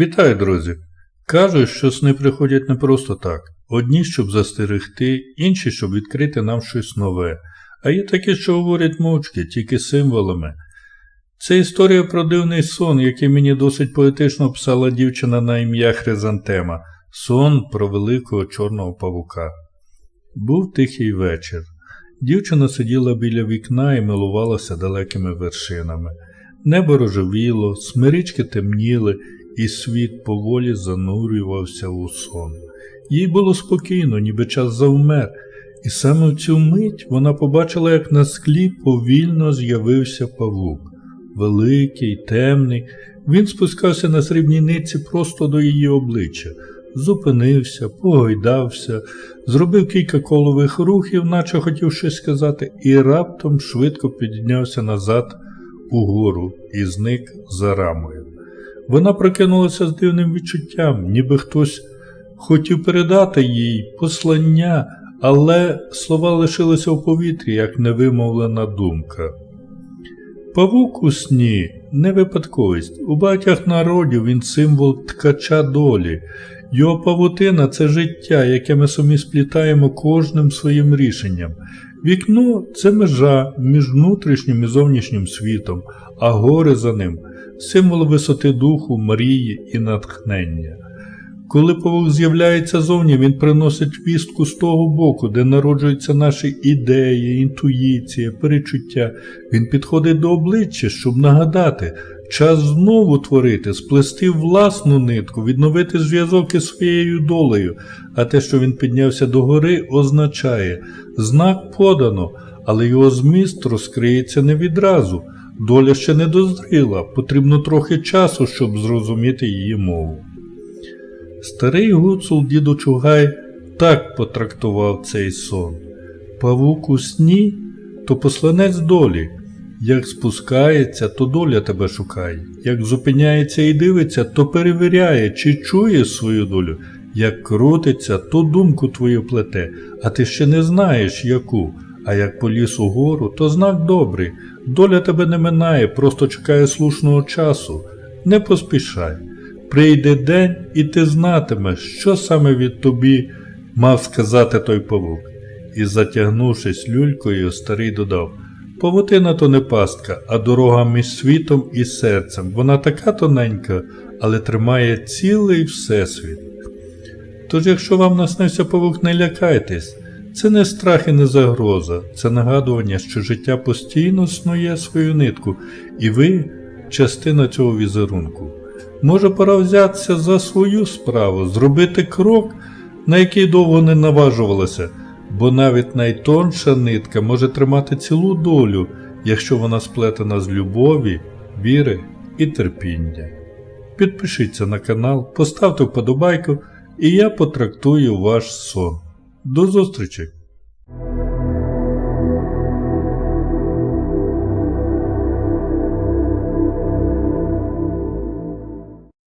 Вітаю, друзі! Кажуть, що сни приходять не просто так. Одні, щоб застерегти, інші, щоб відкрити нам щось нове. А є такі, що говорять мовчки, тільки символами. Це історія про дивний сон, який мені досить поетично писала дівчина на ім'я Хризантема. Сон про великого чорного павука. Був тихий вечір. Дівчина сиділа біля вікна і милувалася далекими вершинами. Небо рожевіло, смирички темніли, і світ поволі занурювався у сон. Їй було спокійно, ніби час завмер, і саме в цю мить вона побачила, як на склі повільно з'явився павук. Великий, темний, він спускався на срібній нитці просто до її обличчя, зупинився, погойдався, зробив кілька колових рухів, наче хотів щось сказати, і раптом швидко піднявся назад угору і зник за рамою. Вона прокинулася з дивним відчуттям, ніби хтось хотів передати їй послання, але слова лишилися в повітрі, як невимовлена думка. Павук у сні не випадковість. У багатьох народів він символ ткача долі. Його павутина це життя, яке ми самі сплітаємо кожним своїм рішенням. Вікно це межа між внутрішнім і зовнішнім світом, а гори за ним символ висоти духу, мрії і натхнення. Коли павук з'являється зовні, він приносить вістку з того боку, де народжуються наші ідеї, інтуїція, перечуття. Він підходить до обличчя, щоб нагадати, час знову творити, сплести власну нитку, відновити зв'язок із своєю долею, а те, що він піднявся до гори, означає знак подано, але його зміст розкриється не відразу. Доля ще не дозріла, потрібно трохи часу, щоб зрозуміти її мову. Старий гуцул діду Чугай так потрактував цей сон. Павук у сні то посланець долі. Як спускається, то доля тебе шукає, як зупиняється і дивиться, то перевіряє, чи чує свою долю, як крутиться, то думку твою плете, а ти ще не знаєш яку, а як поліз угору, то знак добрий. Доля тебе не минає, просто чекає слушного часу. Не поспішай. Прийде день, і ти знатимеш, що саме від тобі мав сказати той павук. І, затягнувшись люлькою, старий додав Павутина то не пастка, а дорога між світом і серцем. Вона така тоненька, але тримає цілий всесвіт. Тож, якщо вам наснився павук, не лякайтесь, це не страх і не загроза, це нагадування, що життя постійно снує свою нитку, і ви частина цього візерунку. Може, пора взятися за свою справу, зробити крок, на який довго не наважувалося, бо навіть найтонша нитка може тримати цілу долю, якщо вона сплетена з любові, віри і терпіння. Підпишіться на канал, поставте вподобайку, і я потрактую ваш сон. До зустрічі!